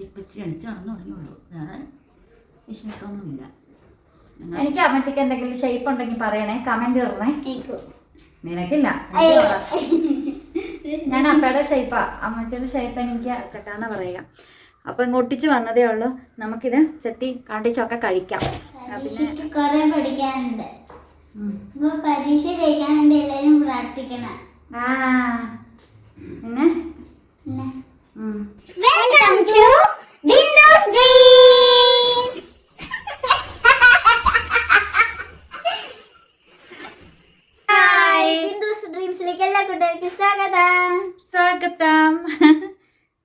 പിച്ചി പിച്ചി അടിച്ചു നടന്നു തുടങ്ങിയുള്ളൂ വേറെ വിശേഷമൊന്നുമില്ല എനിക്ക് അമ്മച്ചക്ക് എന്തെങ്കിലും ഷേപ്പ് ഉണ്ടെങ്കിൽ പറയണേ കമന്റ് ഇടണേ. എനിക്ക് നിനക്കില്ല. ഞാൻ അപ്പയുടെ ഷേപ്പാ അമ്മച്ചിയുടെ ഷേപ്പ് എനിക്ക് ചെക്കാന്ന പറയുക. അപ്പൊ ഇങ്ങ് ഒട്ടിച്ച് വന്നതേ ഉള്ളൂ. നമുക്കിത് ചെത്തി കണ്ടിച്ചൊക്കെ കഴിക്കാം. കുറെ പഠിക്കാനുണ്ട്. പരീക്ഷ ജയിക്കാൻ വേണ്ടി എല്ലാരും പ്രാർത്ഥിക്കണം. ആ. പിന്നെ. Welcome to Windows Dreams hi Windows ഡ്രീംസിലേക്ക് എല്ലാ കൂട്ടുകാർക്കും സ്വാഗതം. സ്വാഗതം.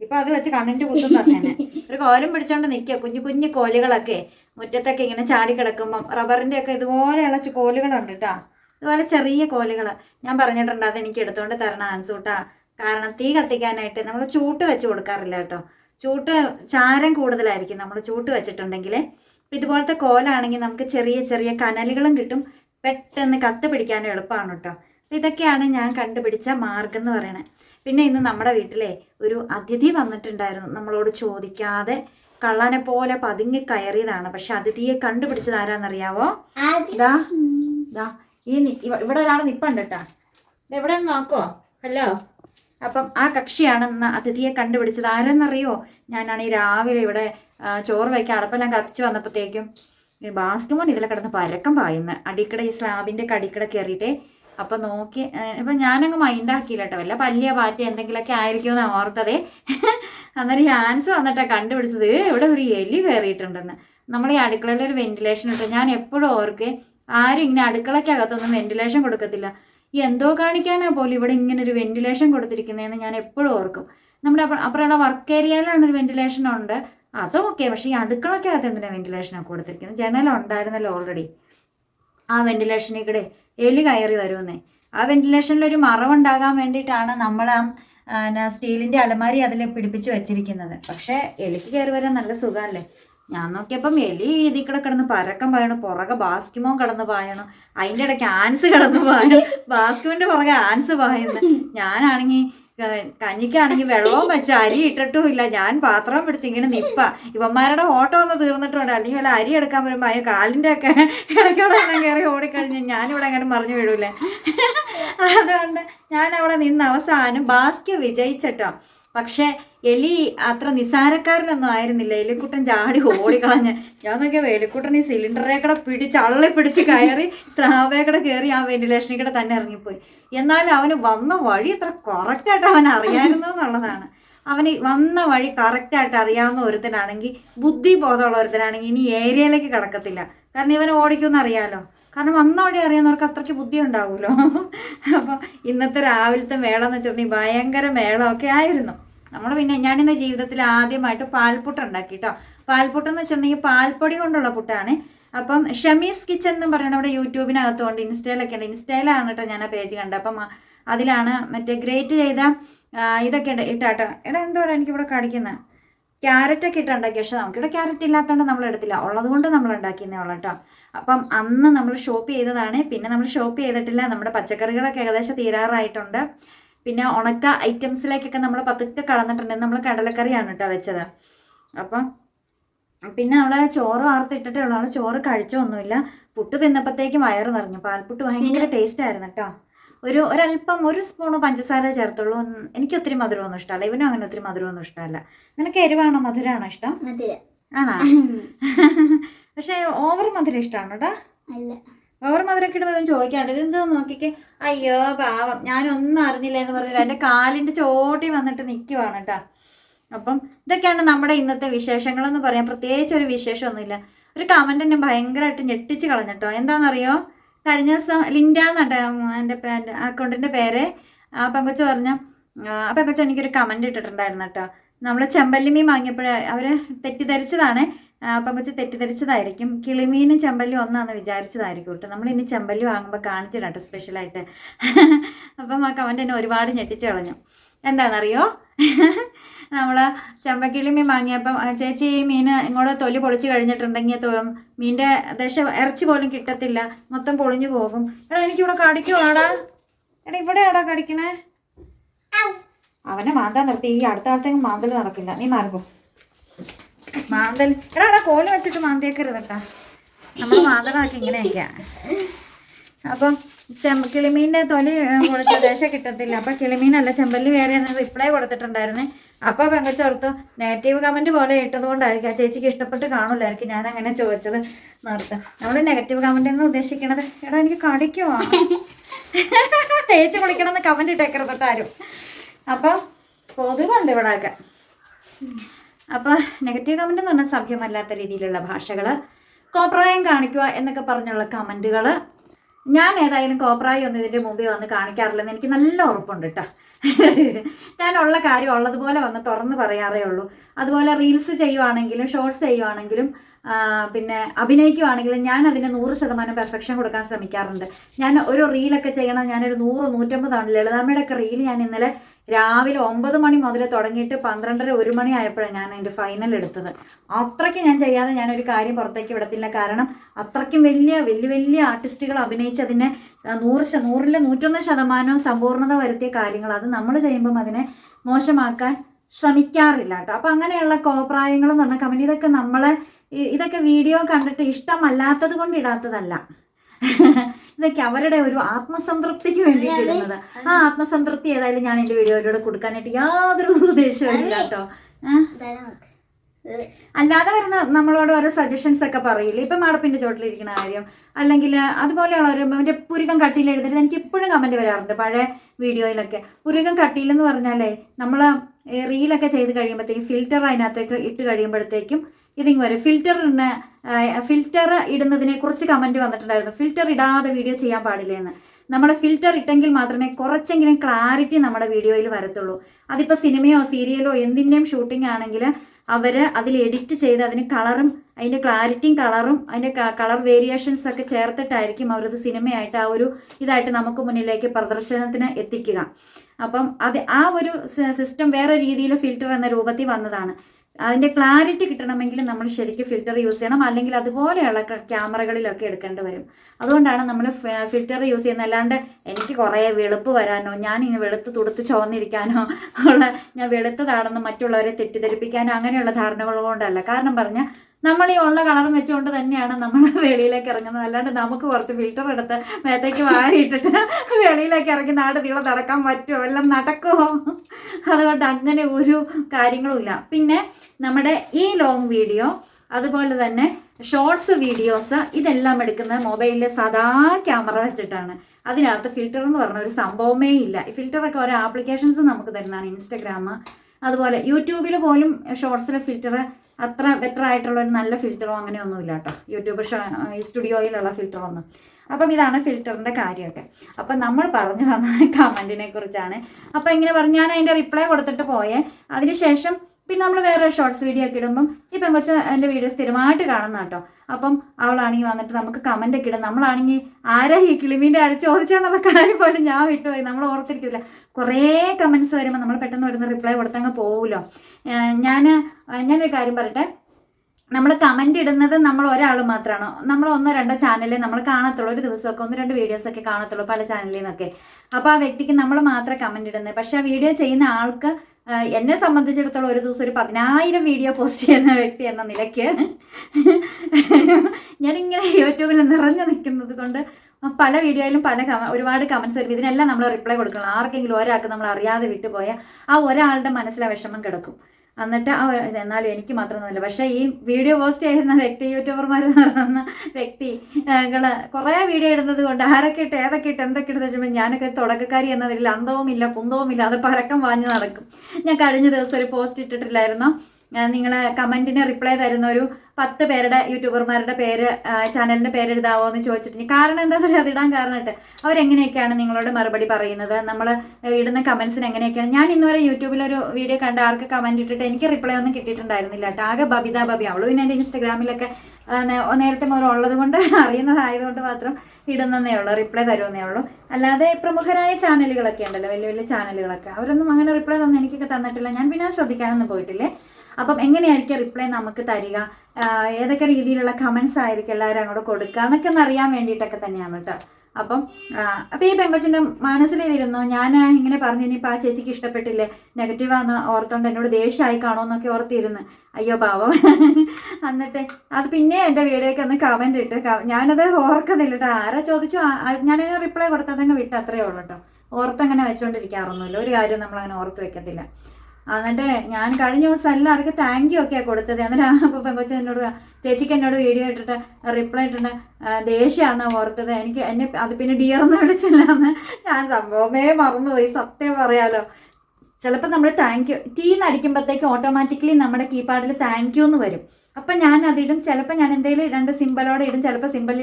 ഇപ്പൊ അത് വെച്ച് കണ്ണിന്റെ കുത്തും തന്നെ. ഒരു കോലം പിടിച്ചോണ്ട് നിൽക്കുക കുഞ്ഞു കുഞ്ഞു കോലുകളൊക്കെ. മുറ്റത്തൊക്കെ ഇങ്ങനെ ചാടി കിടക്കുമ്പം റബ്ബറിന്റെ ഒക്കെ ഇതുപോലെ ഇളച്ച് കോലുകളുണ്ട് കേട്ടോ ഇതുപോലെ ചെറിയ കോലുകൾ ഞാൻ പറഞ്ഞിട്ടുണ്ട് അത് എനിക്ക് എടുത്തോണ്ട് തരണം ആൻസൂട്ടാ. കാരണം തീ കത്തിക്കാനായിട്ട് നമ്മൾ ചൂട്ട് വെച്ച് കൊടുക്കാറില്ല കേട്ടോ. ചൂട്ട് ചാരം കൂടുതലായിരിക്കും നമ്മൾ ചൂട്ട് വെച്ചിട്ടുണ്ടെങ്കിൽ ഇതുപോലത്തെ കോലാണെങ്കിൽ നമുക്ക് ചെറിയ ചെറിയ കനലുകളും കിട്ടും. പെട്ടെന്ന് കത്ത് പിടിക്കാനും എളുപ്പമാണ് കേട്ടോ. ഇതൊക്കെയാണ് ഞാൻ കണ്ടുപിടിച്ച മാർഗം എന്ന് പറയുന്നത് പിന്നെ ഇന്ന് നമ്മുടെ വീട്ടിലെ ഒരു അതിഥി വന്നിട്ടുണ്ടായിരുന്നു. നമ്മളോട് ചോദിക്കാതെ കള്ളനെ പോലെ പതുങ്ങി കയറിയതാണ്. പക്ഷെ അതിഥിയെ കണ്ടുപിടിച്ചത് ആരാന്നറിയാവോ? ദാ ദാ ഈ ഇവിടെ ഒരാൾ നിപ്പുണ്ട് കേട്ടാ. എവിടെ നോക്കോ ഹലോ? അപ്പം ആ കക്ഷിയാണ് ഇന്ന് അതിഥിയെ കണ്ടുപിടിച്ചത്. ആരെന്നറിയോ? ഞാനാണ് ഈ രാവിലെ ഇവിടെ ചോറ് വയ്ക്കാൻ അടപ്പെല്ലാം കത്തിച്ച് വന്നപ്പോഴത്തേക്കും ഈ ബാസ്കമോൻ ഇതിലെ കിടന്ന് പരക്കം പായുന്ന. അടിക്കട ഈ സ്ലാബിന്റെ കടിക്കട കയറിയിട്ടേ അപ്പം നോക്കി ഇപ്പം ഞാനങ്ങ് മൈൻഡാക്കിയില്ല കേട്ടോ വല്ല പല്ലിയ പാറ്റ എന്തെങ്കിലുമൊക്കെ ആയിരിക്കുമെന്ന് ഓർത്തതേ. അന്നേരം ഹാൻസ് വന്നിട്ടാണ് കണ്ടുപിടിച്ചത്. ഇവിടെ ഒരു എലി കയറിയിട്ടുണ്ടെന്ന്. നമ്മുടെ ഈ അടുക്കളയിൽ ഒരു വെന്റിലേഷൻ ഇട്ടു ഞാൻ എപ്പോഴും ഓർക്കേ ആരും ഇങ്ങനെ അടുക്കളയ്ക്കകത്തൊന്നും വെന്റിലേഷൻ കൊടുക്കത്തില്ല. ഈ എന്തോ കാണിക്കാനാ പോലും ഇവിടെ ഇങ്ങനെ ഒരു വെന്റിലേഷൻ കൊടുത്തിരിക്കുന്നതെന്ന് ഞാൻ എപ്പോഴും ഓർക്കും. നമ്മുടെ അപ്പ- അപ്പുറമുള്ള വർക്ക് ഏരിയയിലാണ് ഒരു വെന്റിലേഷൻ ഉണ്ട്. അതും ഓക്കെ പക്ഷേ ഈ അടുക്കളയ്ക്കകത്ത് എന്തിനാണ് വെന്റിലേഷനൊക്കെ കൊടുത്തിരിക്കുന്നത്? ജനൽ ഉണ്ടായിരുന്നല്ലോ ഓൾറെഡി ആ വെന്റിലേഷനിൽ കൂടെ എലി കയറി വരുമെന്നേ. ആ വെന്റിലേഷനിൽ ഒരു മറവുണ്ടാകാൻ വേണ്ടിയിട്ടാണ് നമ്മൾ ആ സ്റ്റീലിന്റെ അലമാരി അതിൽ പിടിപ്പിച്ച് വെച്ചിരിക്കുന്നത്. പക്ഷേ എലിക്ക് കയറി വരാൻ നല്ല സുഖമല്ലേ? ഞാൻ നോക്കിയപ്പം എലി ഇതിൽ കൂടെ കിടന്ന് പരക്കം പായണം പുറകെ ബാസ്കിമോൻ കിടന്ന് പായണം അതിന്റെ ഇടയ്ക്ക് ആൻസ് കിടന്ന് പായണം ബാസ്കിമോന്റെ പുറകെ ആൻസ് പായുന്നു ഞാനാണെങ്കിൽ കഞ്ഞിക്കാണെങ്കിൽ വെള്ളവും വെച്ച് അരി ഇട്ടിട്ടും ഇല്ല. ഞാൻ പാത്രം പിടിച്ച് ഇങ്ങനെ നിപ്പ. ഇവന്മാരുടെ ഓട്ടം ഒന്ന് തീർന്നിട്ടുണ്ട്. അല്ലെങ്കിൽ വല്ല അരി എടുക്കാൻ വരുമ്പോൾ അതിന് കാലിന്റെ ഒക്കെ ഇടയ്ക്കോടെ എല്ലാം കയറി ഓടിക്കഴിഞ്ഞ് ഞാനിവിടെ അങ്ങനെ മറിഞ്ഞു വീഴൂലേ അതുകൊണ്ട് ഞാൻ അവിടെ നിന്ന് അവസാനം ബാസ്ക്യ വിജയിച്ചട്ടോ. പക്ഷേ എലി അത്ര നിസാരക്കാരനൊന്നും ആയിരുന്നില്ല. എലിക്കുട്ടൻ ചാടി ഓടിക്കളഞ്ഞ്. ഞാൻ നോക്കിയാൽ എലിക്കുട്ടൻ ഈ സിലിണ്ടറെ കൂടെ പിടിച്ച് അള്ളി പിടിച്ച് കയറി സ്ലാബേ കൂടെ കയറി ആ വെന്റിലേഷനിൽ കൂടെ തന്നെ ഇറങ്ങിപ്പോയി. എന്നാൽ അവന് വന്ന വഴി അത്ര കറക്റ്റായിട്ട് അവൻ അറിയായിരുന്നു എന്നുള്ളതാണ്. അവന് വന്ന വഴി കറക്റ്റായിട്ട് അറിയാവുന്ന ഒരുത്തനാണെങ്കിൽ ബുദ്ധി ബോധമുള്ള ഒരുത്തനാണെങ്കിൽ ഇനി ഏരിയയിലേക്ക് കിടക്കത്തില്ല. കാരണം ഇവൻ ഓടിക്കുമെന്ന് അറിയാലോ. കാരണം വന്ന വഴി അറിയാവുന്നവർക്ക് അത്രയ്ക്ക് ബുദ്ധി ഉണ്ടാവുമല്ലോ. അപ്പോൾ ഇന്നത്തെ രാവിലത്തെ മേളം എന്ന് വെച്ചിട്ടുണ്ടെങ്കിൽ ഭയങ്കര മേളമൊക്കെ ആയിരുന്നു. നമ്മൾ പിന്നെ ഞാനിന്ന് ജീവിതത്തിൽ ആദ്യമായിട്ട് പാൽപുട്ട് ഉണ്ടാക്കി കേട്ടോ പാൽപുട്ട് എന്ന് വെച്ചിട്ടുണ്ടെങ്കിൽ പാൽപ്പൊടി കൊണ്ടുള്ള പുട്ടാണ്. അപ്പം ഷമീസ് കിച്ചൺ എന്ന് പറയുന്നത് അവിടെ യൂട്യൂബിനകത്തുകൊണ്ട് ഇൻസ്റ്റയിലൊക്കെ ഉണ്ട്. ഇൻസ്റ്റയിലാണ് കേട്ടോ ഞാൻ ആ പേജ് കണ്ടത്. അപ്പം അതിലാണ് മറ്റേ ഗ്രേറ്റ് ചെയ്ത ഇതൊക്കെ ഉണ്ട് ഇട്ടാട്ടോ. എടാ എന്തോടാ എനിക്കിവിടെ കടിക്കുന്നത് ക്യാരറ്റൊക്കെ ഇട്ട് ഉണ്ടാക്കി. പക്ഷെ നമുക്കിവിടെ ക്യാരറ്റ് ഇല്ലാത്തതുകൊണ്ട് നമ്മൾ എടുത്തില്ല. ഉള്ളത് കൊണ്ട് നമ്മൾ ഉണ്ടാക്കിയെന്നേ ഉള്ളൂ കേട്ടോ. അപ്പം അന്ന് നമ്മൾ ഷോപ്പ് ചെയ്തതാണ്. പിന്നെ നമ്മൾ ഷോപ്പ് ചെയ്തിട്ടില്ല. നമ്മുടെ പച്ചക്കറികളൊക്കെ ഏകദേശം തീരാറായിട്ടുണ്ട്. പിന്നെ ഉണക്ക ഐറ്റംസിലേക്കൊക്കെ നമ്മൾ പതുക്കെ കടന്നിട്ടുണ്ട് നമ്മൾ കടലക്കറിയാണ് കേട്ടോ വെച്ചത്. അപ്പം പിന്നെ നമ്മൾ ചോറ് വാർത്തിട്ടിട്ടേ ഉള്ളൂ. നമ്മൾ ചോറ് കഴിച്ചൊന്നുമില്ല. പുട്ട് തിന്നപ്പോഴത്തേക്കും വയറ് നിറഞ്ഞു. പാൽപ്പുട്ട് ഭയങ്കര ടേസ്റ്റ് ആയിരുന്നു കേട്ടോ. ഒരു ഒരല്പം ഒരു സ്പൂൺ പഞ്ചസാര ചേർത്തുള്ളൂ. എനിക്ക് ഒത്തിരി മധുരമൊന്നും ഇഷ്ടമല്ല. ഇവനും അങ്ങനെ ഒത്തിരി മധുരമൊന്നും ഇഷ്ടമല്ല. നിനക്ക് എരിവാണോ? മധുരമാണോ ഇഷ്ടം? ആണോ? പക്ഷേ ഓവർ മധുരം ഇഷ്ടമാണോ കേട്ടോ അല്ല. പോയി ഇവൻ ചോദിക്കാണ്ട് ഇതെന്തോ നോക്കിക്കേ? അയ്യോ പാവം ഞാനൊന്നും അറിഞ്ഞില്ല എന്ന് പറഞ്ഞില്ല എന്റെ കാലിന്റെ ചോട്ടി വന്നിട്ട് നിൽക്കുവാണ് കേട്ടോ അപ്പം ഇതൊക്കെയാണ് നമ്മുടെ ഇന്നത്തെ വിശേഷങ്ങളെന്ന് പറയാം. പ്രത്യേകിച്ച് ഒരു വിശേഷമൊന്നുമില്ല. ഒരു കമന്റ് എന്നെ ഭയങ്കരമായിട്ട് ഞെട്ടിച്ച് കളഞ്ഞിട്ടോ. എന്താണെന്നറിയോ? കഴിഞ്ഞ ദിവസം ലിൻഡ എന്നിട്ട് എന്റെ അക്കൗണ്ടിന്റെ പേര് ആ പെങ്കൊച്ച് പറഞ്ഞു ആ പെങ്കൊച്ച് എനിക്കൊരു കമന്റ് ഇട്ടിട്ടുണ്ടായിരുന്നു കേട്ടോ നമ്മൾ ചെമ്പല്ലിമീൻ വാങ്ങിയപ്പോൾ അവർ തെറ്റിദ്ധരിച്ചതാണ്. ആ കൊച്ചു തെറ്റിദ്ധരിച്ചതായിരിക്കും. കിളിമീനും ചെമ്പല്ലും ഒന്നാന്ന് വിചാരിച്ചതായിരിക്കും കേട്ടോ. നമ്മൾ ഇനി ചെമ്പല്ലി വാങ്ങുമ്പോൾ കാണിച്ചില്ല കേട്ടോ സ്പെഷ്യലായിട്ട്. അപ്പം ആ കമന്റ് എന്നെ ഒരുപാട് ഞെട്ടിച്ചു കളഞ്ഞു. എന്താണെന്നറിയോ? നമ്മൾ ചെമ്പക്കിളി മീൻ വാങ്ങിയപ്പം ചേച്ചി ഈ മീൻ ഇങ്ങോട്ട് തൊലി പൊളിച്ച് കഴിഞ്ഞിട്ടുണ്ടെങ്കിൽ തോന്നും മീന്റെ ദശ ഇറച്ചി പോലും കിട്ടത്തില്ല. മൊത്തം പൊളിഞ്ഞു പോകും. എടാ എനിക്കിവിടെ കടിക്കുവാടാ എടാ ഇവിടെ ആടാ കടിക്കണേ അവനെ മാന്താൻ നിർത്തി. ഈ അടുത്ത കാലത്തേക്ക് മാന്തൽ നടക്കില്ല. നീ മാറിപ്പോ മാന്തൽ. എടാ കോൽ വെച്ചിട്ട് മാന്തിയേക്കരുത് കേട്ടാ നമ്മൾ മാന്തളൊക്കെ ഇങ്ങനെയൊക്കെയാ. അപ്പം ചെമ്പ കിളിമീന്റെ തൊലി കൊടുത്ത ദേശം കിട്ടത്തില്ല. അപ്പം കിളിമീനല്ല ചെമ്പല്ലി വേറെ റിപ്ലൈ കൊടുത്തിട്ടുണ്ടായിരുന്നേ. അപ്പോൾ പെങ്കച്ചോർത്തു നെഗറ്റീവ് കമന്റ് പോലെ ഇട്ടതുകൊണ്ടായിരിക്കും. ആ ചേച്ചിക്ക് ഇഷ്ടപ്പെട്ട് കാണില്ലായിരിക്കും ഞാൻ അങ്ങനെ ചോദിച്ചത് നേരത്തെ നമ്മൾ നെഗറ്റീവ് കമന്റ് എന്ന് ഉദ്ദേശിക്കണത് എടാ എനിക്ക് കടിക്കുവാ. തേച്ച് കുളിക്കണമെന്ന് കമന്റ് ഇട്ടേക്കരുതട്ടാരും കേട്ടോ ആരും. അപ്പം പൊതുവുണ്ട് ഇവിടെയൊക്കെ അപ്പോൾ നെഗറ്റീവ് കമന്റ് എന്ന് പറഞ്ഞാൽ സഭ്യമല്ലാത്ത രീതിയിലുള്ള ഭാഷകൾ കോപ്രായം കാണിക്കുക എന്നൊക്കെ പറഞ്ഞുള്ള കമന്റുകൾ ഞാൻ ഏതായാലും കോപ്രായം ഒന്നും ഇതിന്റെ മുമ്പേ വന്ന് കാണിക്കാറില്ലെന്ന് എനിക്ക് നല്ല ഉറപ്പുണ്ട് കേട്ടോ ഞാനുള്ള കാര്യം ഉള്ളതുപോലെ വന്ന് തുറന്ന് പറയാറേ ഉള്ളൂ. അതുപോലെ റീൽസ് ചെയ്യുവാണെങ്കിലും ഷോർട്സ് ചെയ്യുവാണെങ്കിലും പിന്നെ അഭിനയിക്കുവാണെങ്കിലും ഞാൻ അതിന് നൂറ് ശതമാനം പെർഫെക്ഷൻ കൊടുക്കാൻ ശ്രമിക്കാറുണ്ട്. ഞാൻ ഒരു റീലൊക്കെ ചെയ്യണം ഞാനൊരു നൂറ് നൂറ്റമ്പതാണ് ലളിതാമ്മയുടെ ഒക്കെ റീൽ ഞാൻ ഇന്നലെ രാവിലെ ഒമ്പത് മണി മുതൽ തുടങ്ങിയിട്ട് പന്ത്രണ്ടര ഒരു മണി ആയപ്പോഴാണ് ഞാൻ അതിന്റെ ഫൈനൽ എടുത്തത്. അത്രയ്ക്ക് ഞാൻ ചെയ്യാതെ ഞാനൊരു കാര്യം പുറത്തേക്ക് വിടത്തില്ല. കാരണം അത്രയ്ക്കും വലിയ വലിയ വലിയ ആർട്ടിസ്റ്റുകൾ അഭിനയിച്ച് അതിനെ നൂറ് ശ നൂറിൽ നൂറ്റൊന്ന് ശതമാനം സമ്പൂർണത വരുത്തിയ കാര്യങ്ങൾ അത് നമ്മൾ ചെയ്യുമ്പം അതിനെ മോശമാക്കാൻ ശ്രമിക്കാറില്ല കേട്ടോ. അപ്പം അങ്ങനെയുള്ള കോപ്രായങ്ങളും പറഞ്ഞ കമന്റ് ഇതൊക്കെ നമ്മളെ ഇതൊക്കെ വീഡിയോ കണ്ടിട്ട് ഇഷ്ടമല്ലാത്തത് കൊണ്ട് ഇടാത്തതല്ല. ഇതൊക്കെ അവരുടെ ഒരു ആത്മസംതൃപ്തിക്ക് വേണ്ടിയിട്ട് ഇടുന്നത് ആ ആത്മസംതൃപ്തി ഏതായാലും ഞാൻ എന്റെ വീഡിയോയിലൂടെ കൊടുക്കാനായിട്ട് യാതൊരു ഉദ്ദേശവും ഇല്ല കേട്ടോ അല്ലാതെ വരുന്ന നമ്മളോട് ഓരോ സജഷൻസ് ഒക്കെ പറയില്ല? ഇപ്പം മാടപ്പിന്റെ ചോട്ടിലിരിക്കുന്ന കാര്യം അല്ലെങ്കിൽ അതുപോലെയുള്ള ഒരു അവന്റെ പുരുകം കട്ടിയിൽ എഴുതിട്ട് എനിക്ക് ഇപ്പോഴും കമന്റ് വരാറുണ്ട് പഴയ വീഡിയോയിലൊക്കെ. പുരുകം കട്ടിയിലെന്ന് പറഞ്ഞാലേ നമ്മൾ റീലൊക്കെ ചെയ്ത് കഴിയുമ്പോഴത്തേക്കും ഫിൽറ്റർ അതിനകത്തേക്ക് ഇട്ട് കഴിയുമ്പോഴത്തേക്കും ഇതിങ്ങ് വരും. ഫിൽറ്ററിന് ഫിൽറ്റർ ഇടുന്നതിനെ കുറിച്ച് കമന്റ് വന്നിട്ടുണ്ടായിരുന്നു. ഫിൽറ്റർ ഇടാതെ വീഡിയോ ചെയ്യാൻ പാടില്ല എന്ന് നമ്മൾ ഫിൽറ്റർ ഇട്ടെങ്കിൽ മാത്രമേ കുറച്ചെങ്കിലും ക്ലാരിറ്റി നമ്മുടെ വീഡിയോയിൽ വരത്തുള്ളൂ. അതിപ്പോൾ സിനിമയോ സീരിയലോ എന്തിന്റെയും ഷൂട്ടിംഗ് ആണെങ്കിൽ അവർ അതിൽ എഡിറ്റ് ചെയ്ത് അതിന് കളറും അതിന്റെ ക്ലാരിറ്റിയും കളറും അതിന്റെ കളർ വേരിയേഷൻസ് ഒക്കെ ചേർത്തിട്ടായിരിക്കും അവരത് സിനിമയായിട്ട് ആ ഒരു ഇതായിട്ട് നമുക്ക് മുന്നിലേക്ക് പ്രദർശനത്തിന് എത്തിക്കുക. അപ്പം അത് ആ ഒരു സിസ്റ്റം വേറെ രീതിയിൽ ഫിൽറ്റർ എന്ന രൂപത്തിൽ വന്നതാണ്. അതിന്റെ ക്ലാരിറ്റി കിട്ടണമെങ്കിൽ നമ്മൾ ശരിക്കും ഫിൽറ്റർ യൂസ് ചെയ്യണം. അല്ലെങ്കിൽ അതുപോലെയുള്ള ക്യാമറകളിലൊക്കെ എടുക്കേണ്ടി വരും. അതുകൊണ്ടാണ് നമ്മൾ ഫിൽറ്റർ യൂസ് ചെയ്യുന്നത്. അല്ലാണ്ട് എനിക്ക് കുറേ വെളുപ്പ് വരാനോ ഞാൻ ഇങ്ങനെ വെളുത്ത് തുടുത്ത് ചോന്നിരിക്കാനോ ഉള്ള ഞാൻ വെളുത്തതാണെന്ന് മറ്റുള്ളവരെ തെറ്റിദ്ധരിപ്പിക്കാനോ അങ്ങനെയുള്ള ധാരണകൾ കൊണ്ടല്ല. കാരണം പറഞ്ഞാൽ നമ്മൾ ഈ ഉള്ള കളറും വെച്ചുകൊണ്ട് തന്നെയാണ് നമ്മൾ വെളിയിലേക്ക് ഇറങ്ങുന്നത്. അല്ലാണ്ട് നമുക്ക് കുറച്ച് ഫിൽറ്റർ എടുത്ത് മേത്തേക്ക് വാരിയിട്ടിട്ട് വെളിയിലേക്ക് ഇറങ്ങി നാട് തീള നടക്കാൻ പറ്റുമോ? എല്ലാം നടക്കുമോ? അതുകൊണ്ട് അങ്ങനെ ഒരു കാര്യങ്ങളും ഇല്ല. പിന്നെ നമ്മുടെ ഈ ലോങ് വീഡിയോ അതുപോലെ തന്നെ ഷോർട്സ് വീഡിയോസ് ഇതെല്ലാം എടുക്കുന്നത് മൊബൈലിലെ സാധാ ക്യാമറ വെച്ചിട്ടാണ്. അതിനകത്ത് ഫിൽറ്റർ എന്ന് പറഞ്ഞ ഒരു സംഭവമേ ഇല്ല. ഈ ഫിൽറ്ററൊക്കെ ഓരോ ആപ്ലിക്കേഷൻസ് നമുക്ക് തരുന്നതാണ്. ഇൻസ്റ്റഗ്രാം അതുപോലെ യൂട്യൂബിൽ പോലും ഷോർട്സിലെ ഫിൽറ്റർ അത്ര ബെറ്റർ ആയിട്ടുള്ള ഒരു നല്ല ഫിൽറ്ററോ അങ്ങനെയൊന്നും ഇല്ല കേട്ടോ. യൂട്യൂബ് സ്റ്റുഡിയോയിലുള്ള ഫിൽറ്ററൊന്നും. അപ്പം ഇതാണ് ഫിൽറ്ററിന്റെ കാര്യമൊക്കെ. അപ്പം നമ്മൾ പറഞ്ഞു വന്ന കമന്റിനെ കുറിച്ചാണ് അപ്പം ഇങ്ങനെ പറഞ്ഞു ഞാൻ അതിന്റെ റിപ്ലൈ കൊടുത്തിട്ട് പോയേ. അതിനുശേഷം പിന്നെ നമ്മൾ വേറെ ഷോർട്സ് വീഡിയോ ഒക്കെ ഇടുമ്പം ഈ പെങ്കൊച്ച എന്റെ വീഡിയോ സ്ഥിരമായിട്ട് കാണുന്ന കേട്ടോ അപ്പം അവളാണെങ്കിൽ വന്നിട്ട് നമുക്ക് കമന്റ് ഒക്കെ ഇടും. നമ്മളാണെങ്കിൽ ആരാ ഈ കിളിമീന്റെ ആര് ചോദിച്ചാന്നുള്ള കാര്യം പോലും ഞാൻ വിട്ടുപോയി. നമ്മൾ ഓർത്തിരിക്കില്ല കുറേ കമൻസ് വരുമ്പോൾ നമ്മൾ പെട്ടെന്ന് വരുന്ന റിപ്ലൈ കൊടുത്തങ്ങ് പോവുമല്ലോ ഞാൻ ഞാനൊരു കാര്യം പറയട്ടെ. നമ്മൾ കമന്റ് ഇടുന്നത് നമ്മൾ ഒരാൾ മാത്രമാണ് നമ്മൾ ഒന്നോ രണ്ടോ ചാനലേ നമ്മൾ കാണത്തുള്ളൂ. ഒരു ദിവസമൊക്കെ ഒന്ന് രണ്ട് വീഡിയോസൊക്കെ കാണത്തുള്ളൂ പല ചാനലിൽ നിന്നൊക്കെ. അപ്പോൾ ആ വ്യക്തിക്ക് നമ്മൾ മാത്രമേ കമന്റ് ഇടുന്നത്. പക്ഷേ ആ വീഡിയോ ചെയ്യുന്ന ആൾക്ക് എന്നെ സംബന്ധിച്ചിടത്തോളം ഒരു ദിവസം ഒരു പതിനായിരം വീഡിയോ പോസ്റ്റ് ചെയ്യുന്ന വ്യക്തി എന്ന നിലയ്ക്ക് ഞാനിങ്ങനെ യൂട്യൂബിൽ നിറഞ്ഞു നിൽക്കുന്നത് കൊണ്ട് പല വീഡിയോയിലും പല കമ ഒരുപാട് കമൻസ് വരും. ഇതിനെല്ലാം നമ്മൾ റിപ്ലൈ കൊടുക്കണം. ആർക്കെങ്കിലും ഒരാൾക്ക് നമ്മൾ അറിയാതെ വിട്ടുപോയാൽ ആ ഒരാളുടെ മനസ്സിലെ വിഷമം കിടക്കും. എന്നിട്ട് ആ എന്നാലും എനിക്ക് മാത്രം മാത്രമൊന്നുമില്ല പക്ഷേ ഈ വീഡിയോ പോസ്റ്റ് ചെയ്യുന്ന വ്യക്തി യൂട്യൂബർമാർ പറയുന്ന വ്യക്തി കൾ കുറേ വീഡിയോ ഇടുന്നത് കൊണ്ട് ആരൊക്കെ ഇട്ട് ഏതൊക്കെ ഇട്ട് എന്തൊക്കെ ഇട്ട് വെച്ചപ്പോൾ ഞാനൊക്കെ തുടക്കക്കാരി എന്നതിൽ അന്തവും ഇല്ല കുന്തവും ഇല്ല അത് പരക്കം വാഞ്ഞു നടക്കും. ഞാൻ കഴിഞ്ഞ ദിവസം ഒരു പോസ്റ്റ് ഇട്ടിട്ടില്ലായിരുന്നോ? നിങ്ങൾ കമന്റിന് റിപ്ലൈ തരുന്ന ഒരു പത്ത് പേരുടെ യൂട്യൂബർമാരുടെ പേര് ചാനലിന്റെ പേര് എഴുതാവോ എന്ന് ചോദിച്ചിട്ടുണ്ട് കാരണം എന്താ പറയുക അതിടാൻ കാരണമായിട്ട് അവരെങ്ങനെയൊക്കെയാണ് നിങ്ങളോട് മറുപടി പറയുന്നത്? നമ്മൾ ഇടുന്ന കമൻസിന് എങ്ങനെയൊക്കെയാണ്? ഞാൻ ഇന്നുവരെ യൂട്യൂബിലൊരു വീഡിയോ കണ്ട ആർക്ക് കമന്റ് ഇട്ടിട്ട് എനിക്ക് റിപ്ലൈ ഒന്നും കിട്ടിയിട്ടുണ്ടായിരുന്നില്ല കേട്ടോ. ആകെ ബബിത ബബി. അവൾ പിന്നെ എന്റെ ഇൻസ്റ്റഗ്രാമിലൊക്കെ നേരത്തെ മുതൽ ഉള്ളത് കൊണ്ട് അറിയുന്നതായതുകൊണ്ട് മാത്രം ഇടുന്നതേ ഉള്ളൂ റിപ്ലൈ തരുമെന്നേ ഉള്ളൂ. അല്ലാതെ പ്രമുഖരായ ചാനലുകളൊക്കെ ഉണ്ടല്ലോ വലിയ വലിയ ചാനലുകളൊക്കെ അവരൊന്നും അങ്ങനെ റിപ്ലൈ തന്നെ എനിക്കൊക്കെ തന്നിട്ടില്ല. ഞാൻ പിന്നെ ശ്രദ്ധിക്കാനൊന്നും പോയിട്ടില്ലേ? അപ്പം എങ്ങനെയായിരിക്കും റിപ്ലൈ നമുക്ക് തരിക? ഏതൊക്കെ രീതിയിലുള്ള കമൻസ് ആയിരിക്കും എല്ലാവരും അങ്ങോട്ട് കൊടുക്കുക? എന്നൊക്കെ അറിയാൻ വേണ്ടിയിട്ടൊക്കെ തന്നെയാണ് കേട്ടോ. അപ്പം അപ്പം ഈ പെങ്കൊച്ചിന്റെ മനസ്സിലേതിരുന്നു ഞാൻ ഇങ്ങനെ പറഞ്ഞു ഇനിയിപ്പോൾ ആ ചേച്ചിക്ക് ഇഷ്ടപ്പെട്ടില്ലേ? നെഗറ്റീവാന്ന് ഓർത്തോണ്ട് എന്നോട് ദേഷ്യമായി കാണുമെന്നൊക്കെ ഓർത്തിരുന്നു. അയ്യോ പാവം. എന്നിട്ട് അത് പിന്നെ എന്റെ വീഡിയോയ്ക്ക് ഒന്ന് കമന്റ് ഇട്ട് ഞാനത് ഓർക്കുന്നില്ല കേട്ടോ ആരാ ചോദിച്ചു? ഞാനതിന് റിപ്ലൈ കൊടുത്തതങ്ങ് വിട്ട് അത്രയേ ഉള്ളൂ കേട്ടോ ഓർത്തങ്ങനെ വെച്ചോണ്ടിരിക്കാറൊന്നുമില്ല. ഒരു കാര്യം നമ്മളങ്ങനെ ഓർത്ത് വെക്കത്തില്ല. എന്നിട്ട് ഞാൻ കഴിഞ്ഞ ദിവസം എല്ലാവർക്കും താങ്ക് യു ഒക്കെയാണ് കൊടുത്തത്. എന്നിട്ട് ആ പെങ്കൊച്ച എന്നോട് ചേച്ചിക്ക് എന്നോട് വീഡിയോ ഇട്ടിട്ട് റിപ്ലൈ ഇട്ടിട്ട് ദേഷ്യമാണ് ഓർത്തത്. എനിക്ക് എന്നെ അത് പിന്നെ ഡിയർ എന്ന് വിളിച്ചില്ല എന്ന് ഞാൻ സംഭവമേ മറന്നുപോയി. സത്യം പറയാലോ. ചിലപ്പോൾ നമ്മൾ താങ്ക് യു ടീ എന്ന് അടിക്കുമ്പോഴത്തേക്ക് ഓട്ടോമാറ്റിക്കലി നമ്മുടെ കീപാഡിൽ താങ്ക് യു എന്ന് വരും. അപ്പം ഞാൻ അതിടും. ചിലപ്പോൾ ഞാൻ എന്തെങ്കിലും രണ്ട് സിമ്പലോടെ ഇടും. ചിലപ്പോൾ സിമ്പൽ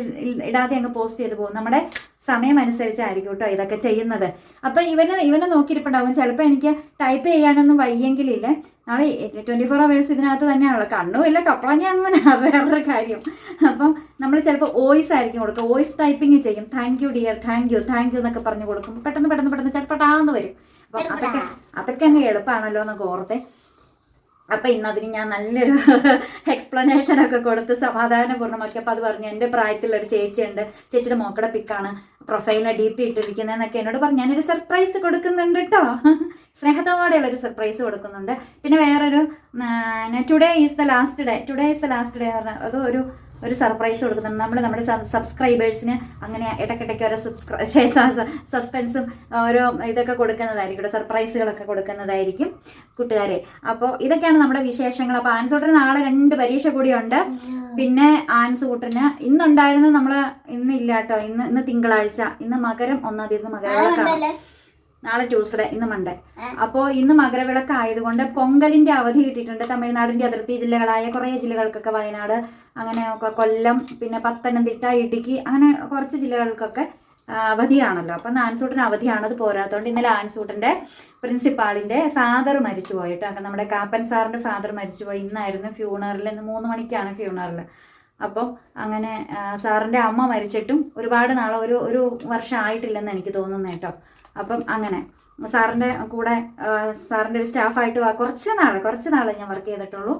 ഇടാതെ അങ്ങ് പോസ്റ്റ് ചെയ്ത് പോകും. നമ്മുടെ സമയം അനുസരിച്ചായിരിക്കും കേട്ടോ ഇതൊക്കെ ചെയ്യുന്നത്. അപ്പം ഇവനെ ഇവനെ നോക്കിയിരിപ്പുണ്ടാവും. ചിലപ്പോൾ എനിക്ക് ടൈപ്പ് ചെയ്യാനൊന്നും വയ്യെങ്കിലില്ല നാളെ ട്വന്റി ഫോർ അവേഴ്സ് ഇതിനകത്ത് തന്നെയാണല്ലോ. കണ്ണും ഇല്ല കപ്പളങ്ങ അത് വേറൊരു കാര്യം. അപ്പം നമ്മൾ ചിലപ്പോൾ വോയിസ് ആയിരിക്കും കൊടുക്കുക. വോയിസ് ടൈപ്പിംഗ് ചെയ്യും. Thank you dear thank you thank you എന്നൊക്കെ പറഞ്ഞു കൊടുക്കും. പെട്ടെന്ന് പെട്ടെന്ന് പെട്ടെന്ന് ചട്ടപ്പെട്ടാന്ന് വരും. അപ്പം അതൊക്കെ അതൊക്കെ അങ്ങ് എളുപ്പമാണല്ലോ എന്നൊക്കെ ഓർത്തെ. അപ്പം ഇന്നതിന് ഞാൻ നല്ലൊരു എക്സ്പ്ലനേഷൻ ഒക്കെ കൊടുത്ത് സമാധാനപൂർണമാക്കി അപ്പോൾ അത് പറഞ്ഞു എന്റെ പ്രായത്തിലൊരു ചേച്ചിയുണ്ട്. ചേച്ചിയുടെ മോക്കടെ പിക്കാണ്. പ്രൊഫൈലിൽ ഡി പി ഇട്ടിരിക്കുന്നതെന്നൊക്കെ എന്നോട് പറഞ്ഞു. ഞാനൊരു സർപ്രൈസ് കൊടുക്കുന്നുണ്ട് കേട്ടോ സ്നേഹത്തോടെയുള്ളൊരു സർപ്രൈസ് കൊടുക്കുന്നുണ്ട്. പിന്നെ വേറൊരു today is the last day today is the last day പറഞ്ഞ അത് ഒരു ഒരു സർപ്രൈസ് കൊടുക്കുന്നുണ്ട്. നമ്മൾ നമ്മുടെ സബ്സ്ക്രൈബേഴ്സിന് അങ്ങനെ ഇടയ്ക്കിടയ്ക്ക് ഓരോ സബ്സ്ക്രൈ സസ്പെൻസും ഓരോ ഇതൊക്കെ കൊടുക്കുന്നതായിരിക്കും. സർപ്രൈസുകളൊക്കെ കൊടുക്കുന്നതായിരിക്കും കൂട്ടുകാരെ. അപ്പോൾ ഇതൊക്കെയാണ് നമ്മുടെ വിശേഷങ്ങൾ. അപ്പോൾ ആൻസൂട്ടന് നാളെ രണ്ട് പരീക്ഷ കൂടിയുണ്ട്. പിന്നെ ആൻസൂട്ടന് ഇന്നുണ്ടായിരുന്ന നമ്മൾ ഇന്നില്ല കേട്ടോ. ഇന്ന് ഇന്ന് തിങ്കളാഴ്ച. ഇന്ന് മകരം ഒന്നാം തീയതി മകരം നാളെ ട്യൂസ്ഡേ ഇന്ന് മണ്ടേ അപ്പോൾ ഇന്ന് മകരവിളക്ക് ആയതുകൊണ്ട് പൊങ്കലിന്റെ അവധി കിട്ടിയിട്ടുണ്ട്. തമിഴ്നാടിന്റെ അതിർത്തി ജില്ലകളായ കുറേ ജില്ലകൾക്കൊക്കെ വയനാട് അങ്ങനെ കൊല്ലം പിന്നെ പത്തനംതിട്ട ഇടുക്കി അങ്ങനെ കുറച്ച് ജില്ലകൾക്കൊക്കെ അവധിയാണല്ലോ. അപ്പം ആൻസൂട്ടിന് അവധിയാണ് അത് പോരാത്തതുകൊണ്ട് ഇന്നലെ ആൻസൂട്ടന്റെ പ്രിൻസിപ്പാളിന്റെ ഫാദർ മരിച്ചു പോയിട്ട് അങ്ങനെ നമ്മുടെ കാപ്പൻ സാറിന്റെ ഫാദർ മരിച്ചു പോയി. ഇന്നായിരുന്നു ഫ്യൂണറിൽ ഇന്ന് മൂന്ന് മണിക്കാണ് ഫ്യൂണറിൽ. അപ്പം അങ്ങനെ സാറിന്റെ അമ്മ മരിച്ചിട്ടും ഒരുപാട് നാളെ ഒരു ഒരു വർഷം ആയിട്ടില്ലെന്ന് എനിക്ക് തോന്നുന്നു കേട്ടോ അപ്പം അങ്ങനെ. സാറിന്റെ കൂടെ സാറിന്റെ ഒരു സ്റ്റാഫായിട്ട് കുറച്ച് നാൾ കുറച്ച് നാൾ ഞാൻ വർക്ക് ചെയ്തിട്ടുള്ളൂ.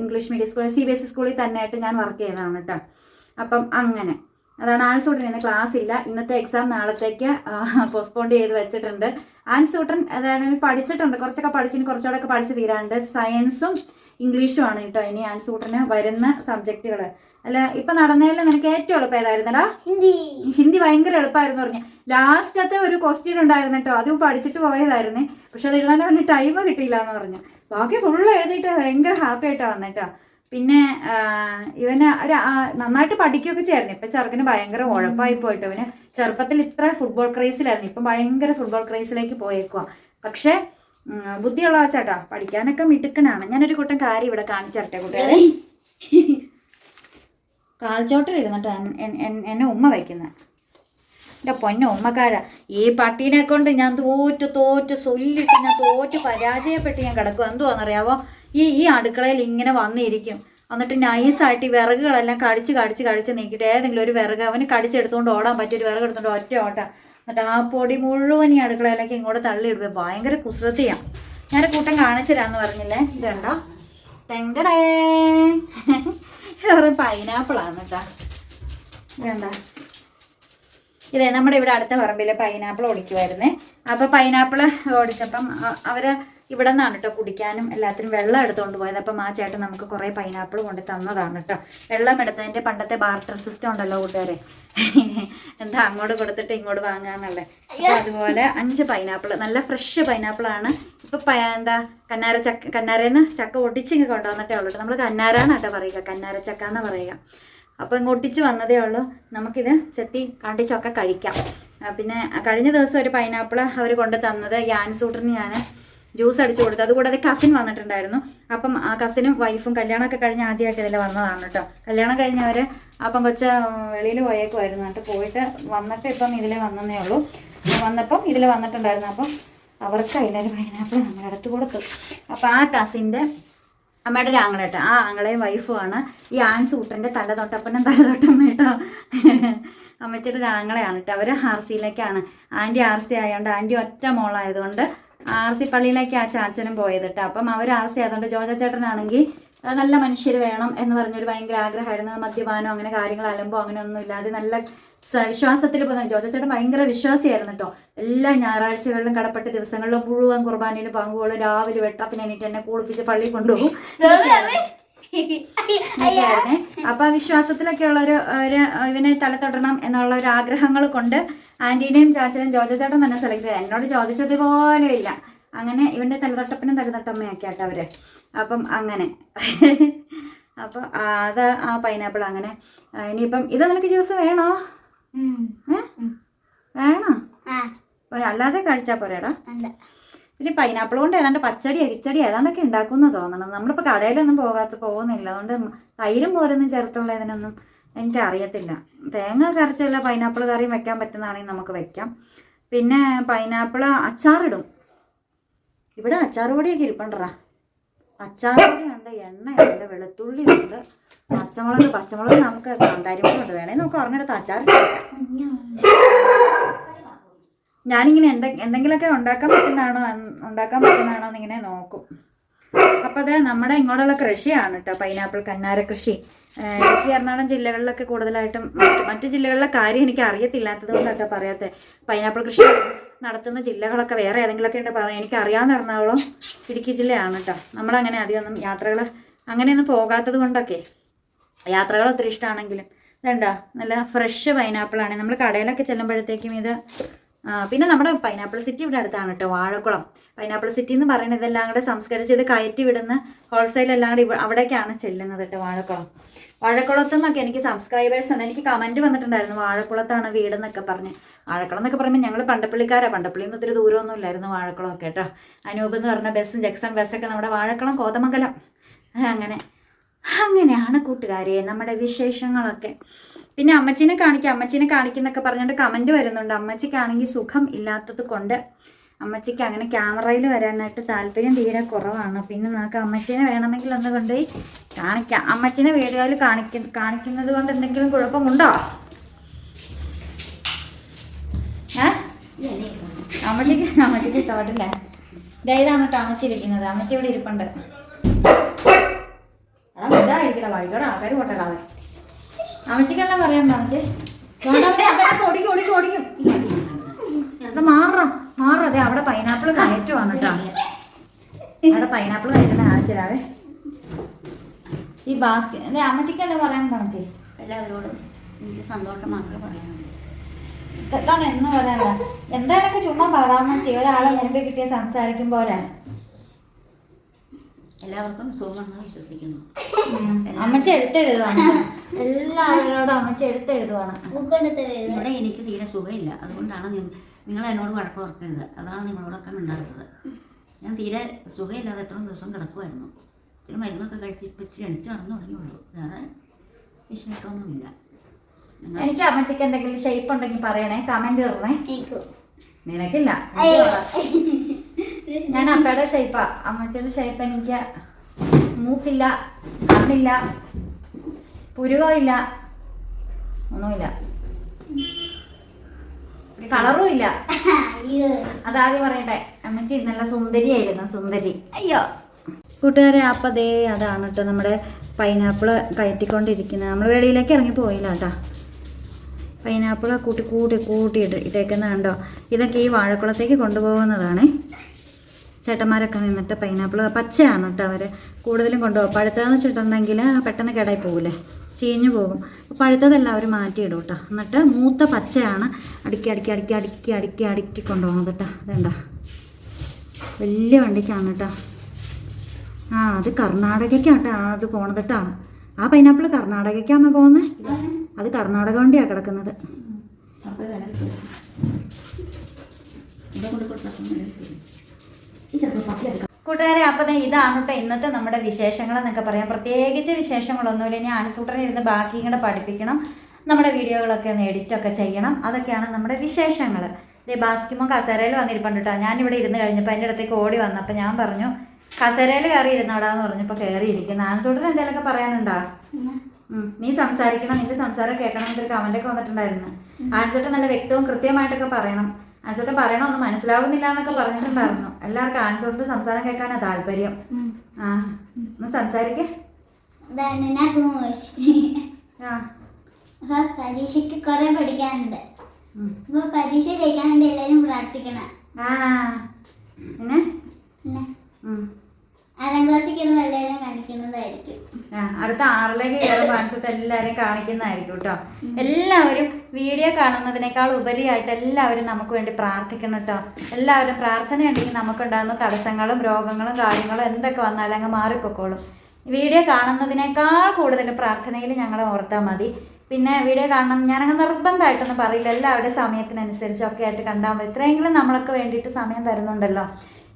ഇംഗ്ലീഷ് മീഡിയം സ്കൂളിൽ സി ബി എസ് ഇ സ്കൂളിൽ തന്നെയായിട്ട് ഞാൻ വർക്ക് ചെയ്തതാണ് കേട്ടോ. അപ്പം അങ്ങനെ. അതാണ് ആൻസൂട്ടൻ ഇന്ന് ക്ലാസ് ഇല്ല. ഇന്നത്തെ എക്സാം നാളത്തേക്ക് പോസ്റ്റ്പോണ്ട് ചെയ്ത് വെച്ചിട്ടുണ്ട്. ആൻസൂട്ടൻ അതായത് പഠിച്ചിട്ടുണ്ട്. കുറച്ചൊക്കെ പഠിച്ചു കുറച്ചുകൂടെ ഒക്കെ പഠിച്ച് തീരാണ്ട്. സയൻസും ഇംഗ്ലീഷും ആണ് കേട്ടോ ഇനി ആൻസൂട്ടന് വരുന്ന സബ്ജക്റ്റുകൾ അല്ല ഇപ്പൊ നടന്നതിൽ നിനക്ക് ഏറ്റവും എളുപ്പം ഏതായിരുന്നടാ ഹിന്ദി. ഹിന്ദി ഭയങ്കര എളുപ്പമായിരുന്നു പറഞ്ഞു. ലാസ്റ്റത്തെ ഒരു ക്വസ്റ്റ്യൻ ഉണ്ടായിരുന്നു കേട്ടോ അതും പഠിച്ചിട്ട് പോയതായിരുന്നേ. പക്ഷെ അത് എഴുതാൻ അവന് ടൈം കിട്ടിയില്ല എന്ന് പറഞ്ഞു. ബാക്കി ഫുള്ള് എഴുതിയിട്ട് ഭയങ്കര ഹാപ്പി ആയിട്ടാണ് വന്നിട്ടോ പിന്നെ ഇവന് ഒരു നന്നായിട്ട് പഠിക്കുകയൊക്കെ ചേർന്നു ഇപ്പം ചെറുക്കന് ഭയങ്കര ഉഴപ്പായി പോയിട്ട്. ഇവന് ചെറുപ്പത്തിൽ ഇത്ര ഫുട്ബോൾ ക്രേസിലായിരുന്നു ഇപ്പം ഭയങ്കര ഫുട്ബോൾ ക്രേസിലേക്ക് പോയേക്കുക പക്ഷെ ബുദ്ധിയുള്ള ചേട്ടാ പഠിക്കാനൊക്കെ മിടുക്കനാണ്. ഞാനൊരു കൂട്ടം കാര്യം ഇവിടെ കാണിച്ചു തരട്ടെ കൂട്ടുകാരെ? കാൽച്ചോട്ടിലിരുന്നിട്ട് എന്നെ ഉമ്മ വയ്ക്കുന്നത് എന്റെ പൊന്ന ഉമ്മക്കാര. ഈ പട്ടീനെ കൊണ്ട് ഞാൻ തോറ്റ് തോറ്റ് സൊല്ലിട്ട് ഞാൻ തോറ്റ് പരാജയപ്പെട്ട് ഞാൻ കിടക്കും എന്തുവാണെന്നറിയാവോ ഈ ഈ അടുക്കളയിൽ ഇങ്ങനെ വന്നിരിക്കും. എന്നിട്ട് നൈസായിട്ട് ഈ വിറകുകളെല്ലാം കടിച്ച് കടിച്ച് കടിച്ച് നീക്കിയിട്ട് ഏതെങ്കിലും ഒരു വിറക് അവന് കടിച്ചെടുത്തുകൊണ്ട് ഓടാൻ പറ്റിയ ഒരു വിറക് എടുത്തുകൊണ്ട് ഒറ്റ ഓട്ട. എന്നിട്ട് ആ പൊടി മുഴുവൻ ഈ അടുക്കളയിലേക്ക് ഇങ്ങോട്ട് തള്ളിയിടുക ഭയങ്കര കുസൃതിയാണ് ഞാൻ കൂട്ടം കാണിച്ചു തരാമെന്ന് പറഞ്ഞില്ലേ? ഇതുണ്ടോ? ടെങ്കടേ പൈനാപ്പിളാണ് കേട്ടോ വേണ്ട. ഇതേ നമ്മുടെ ഇവിടെ അടുത്ത പറമ്പിൽ പൈനാപ്പിൾ ഓടിക്കുമായിരുന്നേ അപ്പോൾ പൈനാപ്പിൾ ഓടിച്ചപ്പം അവർ ഇവിടെ നിന്നാണ് കേട്ടോ കുടിക്കാനും എല്ലാത്തിനും വെള്ളം എടുത്തുകൊണ്ട് പോയത്. അപ്പം ആ ചേട്ടൻ നമുക്ക് കുറേ പൈനാപ്പിൾ കൊണ്ട് തന്നതാണ് കേട്ടോ വെള്ളം എടുത്തതിന്റെ പണ്ടത്തെ ബാർട്ടർ സിസ്റ്റം ഉണ്ടല്ലോ കൂട്ടുകാരെ. എന്താ അങ്ങോട്ട് കൊടുത്തിട്ട് ഇങ്ങോട്ട് വാങ്ങാന്നല്ലേ? അതുപോലെ അഞ്ച് പൈനാപ്പിൾ നല്ല ഫ്രഷ് പൈനാപ്പിളാണ് ഇപ്പം പ- എന്താ കന്നാര ചക്ക കന്നാരേന്ന് ചക്ക ഒട്ടിച്ച് ഇങ്ങനെ കൊണ്ടുവന്നിട്ടേ ഉള്ളൂ നമ്മൾ കന്നാര എന്നാട്ടോ പറയുക. കന്നാര ചക്ക എന്ന് പറയുക. അപ്പോൾ ഇങ്ങ് ഒട്ടിച്ച് വന്നതേ ഉള്ളൂ. നമുക്കിത് ചെത്തി കണ്ടിച്ചൊക്കെ കഴിക്കാം. പിന്നെ കഴിഞ്ഞ ദിവസം ഒരു പൈനാപ്പിൾ അവർ കൊണ്ട് തന്നത് യാൻസൂട്ടറിന് ഞാൻ ജ്യൂസ് അടിച്ചു കൊടുത്തു. അതുകൂടാതെ കസിൻ വന്നിട്ടുണ്ടായിരുന്നു. അപ്പം ആ കസിനും വൈഫും കല്യാണമൊക്കെ കഴിഞ്ഞ് ആദ്യമായിട്ട് ഇതിൽ വന്നതാണ് കേട്ടോ. കല്യാണം കഴിഞ്ഞവർ അപ്പം കൊച്ച വെളിയിൽ പോയേക്കുമായിരുന്നു എന്നിട്ട് പോയിട്ട് വന്നിട്ട് ഇപ്പം ഇതിൽ വന്നതേ ഉള്ളൂ. വന്നപ്പം ഇതിൽ വന്നിട്ടുണ്ടായിരുന്നു. അപ്പം അവർക്ക് അതിലൊരു പൈനാപ്പിൾ നമ്മുടെ അടുത്ത് കൊടുത്തു. അപ്പം ആ കസിന്റെ അമ്മയുടെ ഒരു ആങ്ങളേട്ട ആ ആങ്ങളെയും വൈഫുമാണ് ഈ ആൺ സൂട്ടന്റെ തല തൊട്ടപ്പനും തല തൊട്ടമ്മേട്ടോ അമ്മച്ചിയുടെ ഒരു ആങ്ങളെയാണ് കേട്ടോ. അവർ ആർ സിയിലേക്കാണ് ആന്റി ആർ സി ആയതുകൊണ്ട് ആന്റി ഒറ്റ മോളായതുകൊണ്ട് ആർ സി പള്ളിയിലേക്ക് ആ ചാച്ചനും പോയത് കേട്ടോ അപ്പം അവർ ആർ സി ആയതുകൊണ്ട് ജോജ ചേട്ടനാണെങ്കിൽ നല്ല മനുഷ്യർ വേണം എന്ന് പറഞ്ഞൊരു ഭയങ്കര ആഗ്രഹമായിരുന്നു. മദ്യപാനോ അങ്ങനെ കാര്യങ്ങൾ അലമ്പോ അങ്ങനെ ഒന്നും ഇല്ലാതെ നല്ല വിശ്വാസത്തിൽ പോകുന്ന ജോജോ ചേട്ടൻ ഭയങ്കര വിശ്വാസിയായിരുന്നു കേട്ടോ എല്ലാ ഞായറാഴ്ചകളിലും കടപ്പെട്ട ദിവസങ്ങളിലും മുഴുവൻ കുർബാനയിലും പങ്കുകൊള്ളും. രാവിലെ വെട്ടത്തിന് എണീറ്റ് എന്നെ കുളിപ്പിച്ച് പള്ളി കൊണ്ടുപോകും. ഇതൊക്കെയായിരുന്നേ അപ്പൊ വിശ്വാസത്തിലൊക്കെ ഉള്ള ഒരു ഇവനെ തല തൊടണം എന്നുള്ള ഒരു ആഗ്രഹങ്ങൾ കൊണ്ട് ആന്റീനെയും ചാച്ചനും ജോജോ ചേട്ടൻ തന്നെ സെലക്ട് ചെയ്തത് എന്നോട് ചോദിച്ചത് പോലും ഇല്ല. അങ്ങനെ ഇവന്റെ തലതൊട്ടപ്പനും തലതൊട്ടമ്മയൊക്കെ ആട്ടോ അവർ. അപ്പം അങ്ങനെ. അപ്പൊ അത് ആ പൈനാപ്പിൾ അങ്ങനെ. ഇനിയിപ്പം ഇത് നിനക്ക് ജ്യൂസ് വേണോ? വേണോ? അല്ലാതെ കഴിച്ചാ പോരേടാ. പിന്നെ പൈനാപ്പിൾ കൊണ്ട് ഏതാണ്ട് പച്ചടി അരിച്ചടി ഏതാണ്ടൊക്കെ ഉണ്ടാക്കുമെന്ന് തോന്നണം. നമ്മളിപ്പോൾ കടയിലൊന്നും പോകാത്ത പോകുന്നില്ല. അതുകൊണ്ട് തൈരും പോരൊന്നും ചേർത്തുള്ള ഇതിനൊന്നും എനിക്ക് അറിയത്തില്ല. തേങ്ങ കറിച്ചുള്ള പൈനാപ്പിൾ കറിയും വെക്കാൻ പറ്റുന്നതാണെങ്കിൽ നമുക്ക് വെക്കാം. പിന്നെ പൈനാപ്പിൾ അച്ചാറിടും. ഇവിടെ അച്ചാർ പൊടിയൊക്കെ ഇരിപ്പണ്ടറാ അച്ചാർ പൊടിയുണ്ട് എണ്ണയുണ്ട് വെളുത്തുള്ളി ഉണ്ട് പച്ചമുളക് പച്ചമുളക് നമുക്ക് കാന്താരിമുളകുണ്ട് വേണേൽ നമുക്ക് ഉറങ്ങിയെടുത്ത് അച്ചാർ ഞാനിങ്ങനെ എന്തെ എന്തെങ്കിലുമൊക്കെ ഉണ്ടാക്കാൻ പറ്റുന്നതാണോ ഉണ്ടാക്കാൻ പറ്റുന്നതാണോ എന്നിങ്ങനെ നോക്കും. അപ്പോൾ അത് നമ്മുടെ ഇങ്ങോട്ടുള്ള കൃഷിയാണ് കേട്ടോ പൈനാപ്പിൾ കന്നാര കൃഷി. എനിക്ക് എറണാകുളം ജില്ലകളിലൊക്കെ കൂടുതലായിട്ടും മറ്റു ജില്ലകളിലെ കാര്യം എനിക്ക് അറിയത്തില്ലാത്തത് കൊണ്ടാട്ടോ പറയാത്തത് പൈനാപ്പിൾ കൃഷി നടത്തുന്ന ജില്ലകളൊക്കെ വേറെ ഏതെങ്കിലുമൊക്കെ ഉണ്ട് പറയാം എനിക്ക് അറിയാവുന്ന എറണാകുളം ഇടുക്കി ജില്ലയാണ് കേട്ടോ. നമ്മളങ്ങനെ അധികമൊന്നും യാത്രകൾ അങ്ങനെയൊന്നും പോകാത്തത് കൊണ്ടൊക്കെ. യാത്രകൾ ഒത്തിരി ഇഷ്ടമാണെങ്കിലും ഇതുണ്ടോ നല്ല ഫ്രഷ് പൈനാപ്പിളാണ്. നമ്മൾ കടയിലൊക്കെ ചെല്ലുമ്പോഴത്തേക്കും ഇത് പിന്നെ നമ്മുടെ പൈനാപ്പിൾ സിറ്റി ഇവിടെ അടുത്താണ് കേട്ടോ വാഴക്കുളം. പൈനാപ്പിൾ സിറ്റി എന്ന് പറയുന്നത് ഇതെല്ലാം കൂടെ സംസ്കരിച്ച് ഇത് കയറ്റി വിടുന്ന ഹോൾസെയിൽ എല്ലാം കൂടെ അവിടേക്കാണ് ചെല്ലുന്നത് കേട്ടോ വാഴക്കുളം. വാഴക്കുളത്ത് നിന്നൊക്കെ എനിക്ക് സബ്സ്ക്രൈബേഴ്സ് ഉണ്ട്. എനിക്ക് കമന്റ് വന്നിട്ടുണ്ടായിരുന്നു വാഴക്കുളത്താണ് വീട് എന്നൊക്കെ പറഞ്ഞ്. വാഴക്കുളം എന്നൊക്കെ പറയുമ്പോൾ ഞങ്ങൾ പണ്ടപ്പള്ളിക്കാരാണ് പണ്ടപ്പള്ളിയിൽ നിന്ന് ഒത്തിരി ദൂരമൊന്നും ഇല്ലായിരുന്നു വാഴക്കുളം ഒക്കെ കേട്ടോ അനൂപ് എന്ന് പറഞ്ഞ ബസ്സും ജക്സൺ ബസ്സൊക്കെ നമ്മുടെ വാഴക്കുളം കോതമംഗലം. അങ്ങനെ. അങ്ങനെയാണ് കൂട്ടുകാരെ നമ്മുടെ വിശേഷങ്ങളൊക്കെ. പിന്നെ അമ്മച്ചിനെ കാണിക്കുക അമ്മച്ചിനെ കാണിക്കുന്നൊക്കെ പറഞ്ഞിട്ട് കമന്റ് വരുന്നുണ്ട്. അമ്മച്ചിക്കാണെങ്കിൽ സുഖം ഇല്ലാത്തത് കൊണ്ട് അമ്മച്ചിക്ക് അങ്ങനെ ക്യാമറയിൽ വരാനായിട്ട് താല്പര്യം തീരെ കുറവാണ്. പിന്നെ നമുക്ക് അമ്മച്ചിനെ വേണമെങ്കിൽ ഒന്ന് കൊണ്ടുപോയി കാണിക്കാം. അമ്മച്ചീനെ വീഡിയോയിൽ കാണിക്ക കാണിക്കുന്നത് കൊണ്ട് എന്തെങ്കിലും കുഴപ്പമുണ്ടോ? അമ്മച്ചിക്ക് അമ്മച്ചിക്ക് ഇഷ്ടപ്പെട്ടില്ലേ. ഇതാണ് കേട്ടോ അമ്മച്ചി ഇരിക്കുന്നത്. അമ്മച്ചി ഇവിടെ ഇരിപ്പുണ്ട്. എടാ ഇതായിരിക്കട്ടെ വഴിയോടെ ആൾക്കാർ പോട്ടടാവേ അമ്മച്ചിക്കെല്ലാം പറയാൻ പറഞ്ഞേ? ഓടിക്കും ഓടിക്കും ഓടിക്കും. എടാ മാറാ മാറാ അതെ അവിടെ പൈനാപ്പിൾ കയറ്റുവാണ് കേട്ടോ. അവിടെ പൈനാപ്പിൾ കയറ്റുന്ന കാണിച്ചിരാവേ ഈ ബാസ്കറ്റ് അതെ അമ്മച്ചിക്കെല്ലാം പറയാനുണ്ടോ അമ്മച്ചി എല്ലാവരോടും എനിക്ക് സന്തോഷം മാത്രമേ പറയാനുള്ളൂ. ഇതാണ് എന്ന് പറയാനുള്ള എന്തായാലൊക്കെ ചുമ്മാ പറയാമച്ചി ഒരാളെ മുൻപേ കിട്ടിയ സംസാരിക്കും പോലെ. എല്ലാവർക്കും സുഖമെന്ന് വിശ്വസിക്കുന്നു. അമ്മച്ചി എടുത്തെഴുതുവാണ്. എല്ലാവരോടും അമ്മച്ചി എടുത്തെഴുതുവാണ് ഇവിടെ എനിക്ക് തീരെ സുഖമില്ല. അതുകൊണ്ടാണ് നിങ്ങൾ എന്നോട് വഴക്ക് ഓർക്കരുത് അതാണ് നിങ്ങളോടൊക്കെ ഉണ്ടാകുന്നത് ഞാൻ തീരെ സുഖമില്ലാതെ എത്ര ദിവസം കിടക്കുമായിരുന്നു ഇത്തിരി മരുന്നൊക്കെ കഴിച്ച് ഇപ്പം ഇച്ചിരി എണിച്ച് നടന്നു തുടങ്ങിയുള്ളൂ. വേറെ നിങ്ങൾ എനിക്ക് അമ്മച്ചിക്ക് എന്തെങ്കിലും ഷേപ്പ് ഉണ്ടെങ്കിൽ പറയണേ. കമന്റ് ഇടണേ. നിനക്കില്ല. ഞാൻ അപ്പയുടെ ഷേപ്പാ അമ്മച്ചിയുടെ ഷേപ്പ് എനിക്ക് മൂക്കില്ല കണ്ണില്ല. ഇല്ല ഒന്നുമില്ല. കളറും ഇല്ല അതാകെ പറയട്ടെ. അമ്മച്ചി നല്ല സുന്ദരിയായിരുന്നു സുന്ദരി. അയ്യോ. കൂട്ടുകാരെ അപ്പം അതേ അതാണ് കേട്ടോ നമ്മുടെ പൈനാപ്പിൾ കയറ്റിക്കൊണ്ടിരിക്കുന്നത് നമ്മൾ വെളിയിലേക്ക് ഇറങ്ങി പോയില്ല കേട്ടോ പൈനാപ്പിൾ കൂട്ടി കൂട്ടി കൂട്ടി ഇട്ട് ഇട്ടേക്കുന്നത് കണ്ടോ? ഇതൊക്കെ ഈ വാഴക്കുളത്തേക്ക് കൊണ്ടുപോകുന്നതാണ്. ചേട്ടന്മാരൊക്കെ നിന്നിട്ട് പൈനാപ്പിൾ പച്ചയാണ് കേട്ടോ അവർ കൂടുതലും കൊണ്ടുപോകും. പഴുത്തതെന്ന് വെച്ചിട്ടുണ്ടെങ്കിൽ പെട്ടെന്ന് കേടായി പോകില്ലേ ചീഞ്ഞു പോകും. പഴുത്തതെല്ലാം അവർ മാറ്റിയിടും കേട്ടോ എന്നിട്ട് മൂത്ത പച്ചയാണ് അടുക്കി അടുക്കി അടുക്കി അടുക്കി അടുക്കി അടുക്കി കൊണ്ടുപോകുന്നത് കേട്ടോ അതേണ്ട വലിയ വണ്ടിക്കാണ് കേട്ടോ ആ അത് കർണാടകയ്ക്കാട്ടോ അത് പോണത് കേട്ടോ ആ പൈനാപ്പിൾ കർണാടകയ്ക്കാണോ പോകുന്നത് അത് കർണാടക വണ്ടിയാണ് കിടക്കുന്നത്. അപ്പോൾ കൂട്ടുകാരെ അപ്പോൾ ദേ ഇതാണ് കേട്ടോ ഇന്നത്തെ നമ്മുടെ വിശേഷങ്ങൾ എന്നൊക്കെ പറയാം. പ്രത്യേകിച്ച് വിശേഷങ്ങളൊന്നുമില്ല. ഇനി ആനസൂട്ടനെ ഇരുന്ന് ബാക്കി കൂടെ പഠിപ്പിക്കണം. നമ്മുടെ വീഡിയോകളൊക്കെ ഒന്ന് എഡിറ്റൊക്കെ ചെയ്യണം. അതൊക്കെയാണ് നമ്മുടെ വിശേഷങ്ങൾ. ദേ ബാസ്കിമോ കസേരയിൽ വന്നിരിപ്പുണ്ട് കേട്ടോ ഞാനിവിടെ ഇരുന്ന് കഴിഞ്ഞപ്പോൾ എന്റെ അടുത്തേക്ക് ഓടി വന്നപ്പോൾ ഞാൻ പറഞ്ഞു കസേരയിൽ കയറി ഇരുന്നവിടാന്ന് പറഞ്ഞപ്പോൾ കയറിയിരിക്കുന്നു. ആനസൂട്ടൻ എന്തെങ്കിലുമൊക്കെ പറയാനുണ്ടോ? നീ സംസാരിക്കണം. നിന്റെ സംസാരം കേൾക്കണം എന്നൊരു കമന്റ് ഒക്കെ വന്നിട്ടുണ്ടായിരുന്നു. ആൻസോട്ടൻ നല്ല വ്യക്തവും കൃത്യമായിട്ടൊക്കെ പറയണം. ആൻസോട്ടൻ പറയണമൊന്നും മനസ്സിലാവുന്നില്ല എന്നൊക്കെ പറഞ്ഞിട്ടുണ്ടായിരുന്നു. എല്ലാവർക്കും ആൻസോട്ടിന്റെ സംസാരം കേൾക്കാനാ താല്പര്യം. ആ ഒന്ന് സംസാരിക്കേ. പരീക്ഷയ്ക്ക് കുറെ പഠിക്കാനുണ്ട്. അപ്പൊ പരീക്ഷ ജയിക്കാൻ വേണ്ടി എല്ലാവരും പ്രാർത്ഥിക്കണം. ആ. പിന്നെ. ആറാം ക്ലാസ്സിൽ കയറുമ്പോൾ കാണിക്കുന്നതായിരിക്കും. ആ, അടുത്ത ആറിലേക്ക് കയറുമ്പോൾ കാണിച്ചിട്ട് എല്ലാവരും കാണിക്കുന്നതായിരിക്കും കേട്ടോ. എല്ലാവരും വീഡിയോ കാണുന്നതിനേക്കാൾ ഉപരിയായിട്ട് എല്ലാവരും നമുക്ക് വേണ്ടി പ്രാർത്ഥിക്കണം കേട്ടോ. എല്ലാവരും പ്രാർത്ഥന ഉണ്ടെങ്കിൽ നമുക്കുണ്ടാകുന്ന തടസ്സങ്ങളും രോഗങ്ങളും കാര്യങ്ങളും എന്തൊക്കെ വന്നാലും അങ്ങ് മാറിപ്പോക്കോളും. വീഡിയോ കാണുന്നതിനേക്കാൾ കൂടുതൽ പ്രാർത്ഥനയിൽ ഞങ്ങളെ ഓർത്താൽ മതി. പിന്നെ വീഡിയോ കാണണം ഞാനങ്ങ് നിർബന്ധമായിട്ടൊന്നും പറയില്ല. എല്ലാവരുടെ സമയത്തിനനുസരിച്ചൊക്കെ ആയിട്ട് കണ്ടാൽ മതി. ഇത്രയെങ്കിലും നമ്മളൊക്കെ വേണ്ടിയിട്ട് സമയം തരുന്നുണ്ടല്ലോ.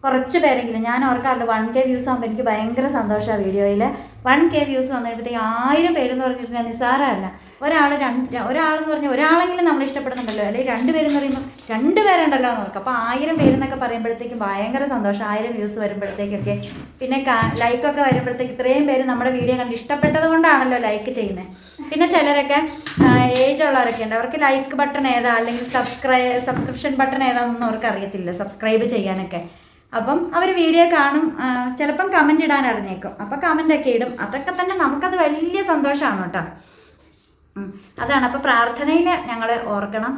കുറച്ച് പേരെങ്കിലും ഞാൻ ഓർക്കാറുണ്ട് വൺ കെ വ്യൂസ് ആകുമ്പോൾ എനിക്ക് ഭയങ്കര സന്തോഷമാണ് വീഡിയോയിൽ വൺ കെ വ്യൂസ് വന്നിട്ട് ആയിരം പേരെന്ന് പറഞ്ഞിട്ട് ഞാൻ നിസ്സാരമല്ല. ഒരാൾ രണ്ട് ഒരാളെന്ന് പറഞ്ഞാൽ ഒരാളെങ്കിലും നമ്മൾ ഇഷ്ടപ്പെടുന്നുണ്ടല്ലോ. അല്ലെങ്കിൽ രണ്ട് പേരെന്ന് പറയുമ്പോൾ രണ്ട് പേരുണ്ടല്ലോ എന്ന് അപ്പോൾ ആയിരം പേരെന്നൊക്കെ പറയുമ്പോഴത്തേക്കും ഭയങ്കര സന്തോഷം. ആയിരം വ്യൂസ് വരുമ്പോഴത്തേക്കൊക്കെ. പിന്നെ ലൈക്കൊക്കെ വരുമ്പോഴത്തേക്ക് ഇത്രയും പേര് നമ്മുടെ വീഡിയോ കണ്ട് ഇഷ്ടപ്പെട്ടത് കൊണ്ടാണല്ലോ ലൈക്ക് ചെയ്യുന്നത് പിന്നെ ചിലരൊക്കെ ഏജ് ഉള്ളവരൊക്കെ ഉണ്ട്. അവർക്ക് ലൈക്ക് ബട്ടൺ ഏതാ? അല്ലെങ്കിൽ സബ്സ്ക്രൈബ് സബ്സ്ക്രിപ്ഷൻ ബട്ടൺ ഏതാണെന്നൊന്നും അവർക്ക് അറിയത്തില്ല. സബ്സ്ക്രൈബ് ചെയ്യാനൊക്കെ. അപ്പം അവർ വീഡിയോ കാണും ചിലപ്പം കമന്റ് ഇടാൻ അറിഞ്ഞേക്കും. അപ്പം കമന്റ് ഒക്കെ ഇടും. അതൊക്കെ തന്നെ നമുക്കത് വലിയ സന്തോഷമാണ് കേട്ടോ. അതാണ്. അപ്പോൾ പ്രാർത്ഥനയിൽ ഞങ്ങൾ ഓർക്കണം.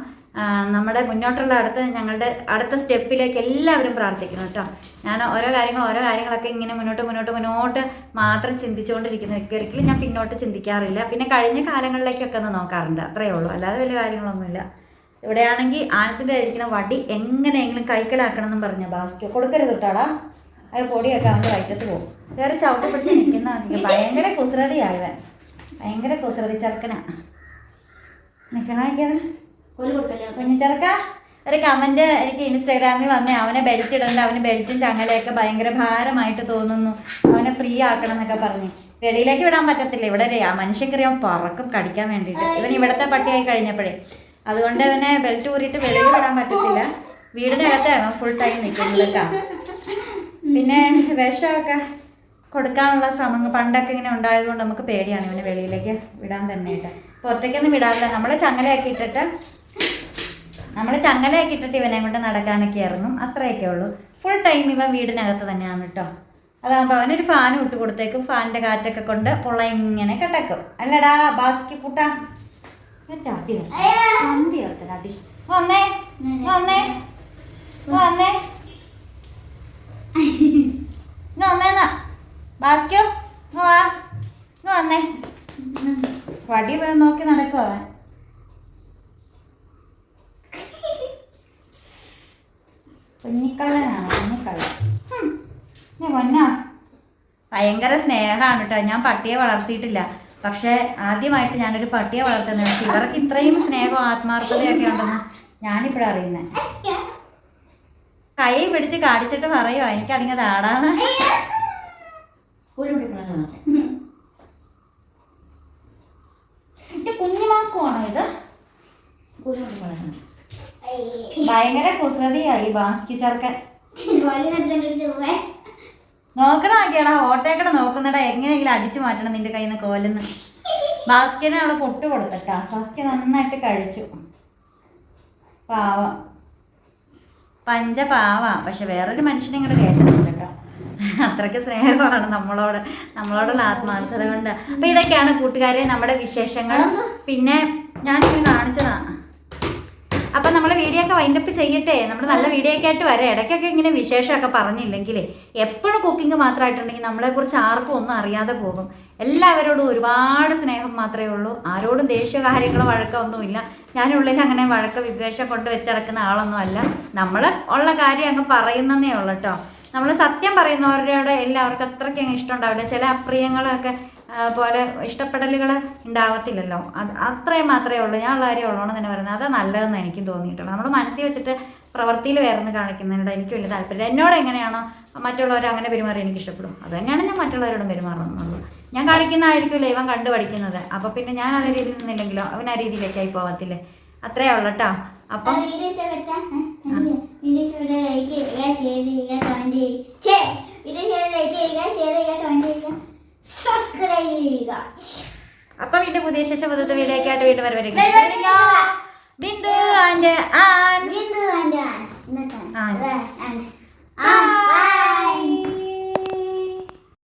നമ്മുടെ മുന്നോട്ടുള്ള അടുത്ത ഞങ്ങളുടെ അടുത്ത സ്റ്റെപ്പിലേക്ക് എല്ലാവരും പ്രാർത്ഥിക്കണം കേട്ടോ. ഞാൻ ഓരോ കാര്യങ്ങൾ ഓരോ കാര്യങ്ങളൊക്കെ ഇങ്ങനെ മുന്നോട്ട് മുന്നോട്ട് മുന്നോട്ട് മാത്രം ചിന്തിച്ചുകൊണ്ടിരിക്കുന്ന ഒരിക്കലും ഞാൻ പിന്നോട്ട് ചിന്തിക്കാറില്ല. പിന്നെ കഴിഞ്ഞ കാലങ്ങളിലേക്കൊക്കെ ഒന്ന് നോക്കാറുണ്ട്. അത്രയേ ഉള്ളൂ. അല്ലാതെ വലിയ കാര്യങ്ങളൊന്നുമില്ല. ഇവിടെയാണെങ്കിൽ ആനസിന്റെ കഴിക്കുന്ന വടി എങ്ങനെയെങ്കിലും കൈക്കലാക്കണം എന്നും പറഞ്ഞ ബാസ്കറ്റ് കൊടുക്കരുത് കേട്ടാടാ അത് പൊടിയൊക്കെ അവന്റെ വയറ്റത്ത് പോകും. വേറെ ചവിട്ടി പിടിച്ച് നിൽക്കുന്ന. ഭയങ്കര കുസൃതിയായവൻ. ഭയങ്കര കുസൃതി ചെറുക്കനാ. നിൽക്കണ കോൽ കൊടുക്കല്ലേ കുഞ്ഞിച്ചെറുക്ക ഒരു കമന്റ് എനിക്ക് ഇൻസ്റ്റാഗ്രാമിൽ വന്നേ. അവനെ ബെൽറ്റ് ഇടണ്ട അവന് ബെൽറ്റും ചങ്ങലയൊക്കെ ഭയങ്കര ഭാരമായിട്ട് തോന്നുന്നു. അവനെ ഫ്രീ ആക്കണം എന്നൊക്കെ പറഞ്ഞ്. വെളിയിലേക്ക് വിടാൻ പറ്റത്തില്ല. ഇവിടെ മനുഷ്യക്കറിയാൻ പറക്കും കടിക്കാൻ വേണ്ടിയിട്ട്. ഇവൻ ഇവിടുത്തെ പട്ടിയായി കഴിഞ്ഞപ്പോഴേ. അതുകൊണ്ട് അവനെ ബെൽറ്റ് ഊരിട്ട് വെളിയിൽ വിടാൻ പറ്റത്തില്ല. വീടിനകത്ത് അവൻ ഫുൾ ടൈം നിൽക്കുന്നത് കേട്ടോ പിന്നെ വിഷമൊക്കെ കൊടുക്കാനുള്ള ശ്രമങ്ങൾ പണ്ടൊക്കെ ഇങ്ങനെ ഉണ്ടായതുകൊണ്ട് നമുക്ക് പേടിയാണ് ഇവനെ വെളിയിലേക്ക് വിടാൻ തന്നെയായിട്ട്. പുറത്തേക്കൊന്നും വിടാറില്ല. നമ്മൾ ചങ്ങലയാക്കി ഇട്ടിട്ട് നമ്മൾ ചങ്ങലയൊക്കെ ഇട്ടിട്ട് ഇവനെ കൊണ്ട് നടക്കാനൊക്കെ ആയിരുന്നു. അത്രയൊക്കെ ഉള്ളൂ. ഫുൾ ടൈം ഇവൻ വീടിനകത്ത് തന്നെയാണ് കേട്ടോ. അതാകുമ്പോൾ അവനൊരു ഫാൻ ഇട്ട് കൊടുത്തേക്കും. ഫാനിന്റെ കാറ്റൊക്കെ കൊണ്ട് പുള്ള ഇങ്ങനെ കിടക്കും. അല്ലടാ ബാസ്കി പുട്ടാ എന്നിട്ട് അടി വരും. സന്ധി ഓർത്തരാ അടി. വന്നേ വന്നേ വന്നേ. വന്നേന്നാ ബാസ്കോ ഇങ്ങ് വാ. വന്നേ. വടി പോയി നോക്കി നടക്കുവാ അവൻ? കുഞ്ഞിക്കള്ളനാണ്? കുഞ്ഞിക്കള്ളൻ ഹും. നീ പൊന്നാ? ഭയങ്കര സ്നേഹമാണ് കേട്ടോ. ഞാൻ പട്ടിയെ വളർത്തിയിട്ടില്ല. പക്ഷേ ആദ്യമായിട്ട് ഞാനൊരു പട്ടിയെ വളർത്തുന്നത് പക്ഷേ ഇവർക്ക് ഇത്രയും സ്നേഹവും ആത്മാർത്ഥതയൊക്കെ ഉണ്ടെന്ന് ഞാനിപ്പോഴും അറിയുന്നത് കൈ പിടിച്ച് കാടിച്ചിട്ട് പറയുമോ എനിക്ക് അതിങ്ങനെ താടാന്ന് കോൽ കൊടുക്കണം എന്റെ കുഞ്ഞുമാക്കുവാണോ ഇത്? ഭയങ്കര കുസൃതിയായി ബാസ്കി ചേർക്കാൻ നോക്കണം ആക്കിയാടാ? ഓട്ടേക്കട നോക്കുന്നടാ. എങ്ങനെയെങ്കിലും അടിച്ചു മാറ്റണം നിന്റെ കയ്യിൽ നിന്ന് കോലെന്ന്. ബാസ്കിനെ അവളെ പൊട്ട് കൊടുത്തട്ടാ ബാസ്കി നന്നായിട്ട് കഴിച്ചു. പാവ. പഞ്ച പാവ. പക്ഷെ വേറൊരു മനുഷ്യനെ ഇങ്ങോട്ട് കേട്ടിട്ടുണ്ട് കേട്ടോ അത്രയ്ക്ക് സ്നേഹമാണ് നമ്മളോട്. നമ്മളോടുള്ള ആത്മാർത്ഥത കൊണ്ട്. അപ്പൊ ഇതൊക്കെയാണ് കൂട്ടുകാരെ നമ്മുടെ വിശേഷങ്ങൾ. പിന്നെ ഞാൻ കാണിച്ചതാ. അപ്പം നമ്മൾ വീഡിയോ ഒക്കെ വൈൻഡപ്പ് ചെയ്യട്ടെ. നമ്മൾ നല്ല വീഡിയോ ഒക്കെ ആയിട്ട് വരാം. ഇടയ്ക്കൊക്കെ ഇങ്ങനെ വിശേഷമൊക്കെ പറഞ്ഞില്ലെങ്കിൽ എപ്പോഴും കുക്കിംഗ് മാത്രമായിട്ടുണ്ടെങ്കിൽ നമ്മളെക്കുറിച്ച് ആർക്കും ഒന്നും അറിയാതെ പോകും. എല്ലാവരോടും ഒരുപാട് സ്നേഹം മാത്രമേ ഉള്ളൂ. ആരോടും ദേഷ്യ കാര്യങ്ങളോ വഴക്കോ ഒന്നുമില്ല. ഞാനുള്ളിൽ അങ്ങനെ വഴക്ക വിദ്വേഷം കൊണ്ട് വെച്ചടക്കുന്ന ആളൊന്നും അല്ല. നമ്മൾ ഉള്ള കാര്യം അങ്ങ് പറയുന്നതേ ഉള്ളൂ കേട്ടോ നമ്മൾ സത്യം പറയുന്നവരുടെ എല്ലാവർക്കും അത്രയ്ക്ക് അങ്ങ് ഇഷ്ടമുണ്ടാവില്ല ചില അപ്രിയങ്ങളൊക്കെ പോലെ ഇഷ്ടപ്പെടലുകൾ ഉണ്ടാവത്തില്ലല്ലോ. അത് അത്രയും മാത്രമേ ഉള്ളൂ. ഞാൻ ഉള്ള കാര്യം ഉള്ളോന്ന് തന്നെ പറയുന്നത്. അത് നല്ലതെന്ന് എനിക്ക് തോന്നിയിട്ടുള്ളൂ നമ്മൾ മനസ്സിൽ വെച്ചിട്ട് പ്രവൃത്തിയിൽ വേർന്ന് കാണിക്കുന്നതിനോട് എനിക്ക് വലിയ താല്പര്യം എന്നോട് എങ്ങനെയാണോ മറ്റുള്ളവർ അങ്ങനെ പെരുമാറി എനിക്ക് ഇഷ്ടപ്പെടും. അത് തന്നെയാണ് ഞാൻ മറ്റുള്ളവരോടും പെരുമാറുന്നത്. ഞാൻ കാണിക്കുന്നതായിരിക്കുമല്ലോ ഇവൻ കണ്ടു പഠിക്കുന്നത്. അപ്പോൾ പിന്നെ ഞാൻ അതേ രീതിയിൽ നിന്നില്ലെങ്കിലോ? അവൻ ആ രീതിയിലേക്കായി പോകത്തില്ലേ അത്രേ ഉള്ളൂ കേട്ടോ. അപ്പം ലൈക്ക് ചെയ്യുക ഷെയർ ചെയ്യുക കമന്റ് ചെയ്യുക. സബ്സ്ക്രൈബ് ചെയ്യുക. അപ്പൊ വീണ്ടും പുതിയ ശേഷം പുതിയ വീഡിയോ ഒക്കെ ആയിട്ട് വീണ്ടും വരെ Bindu and and Bindu and and ഇന്നത്തെ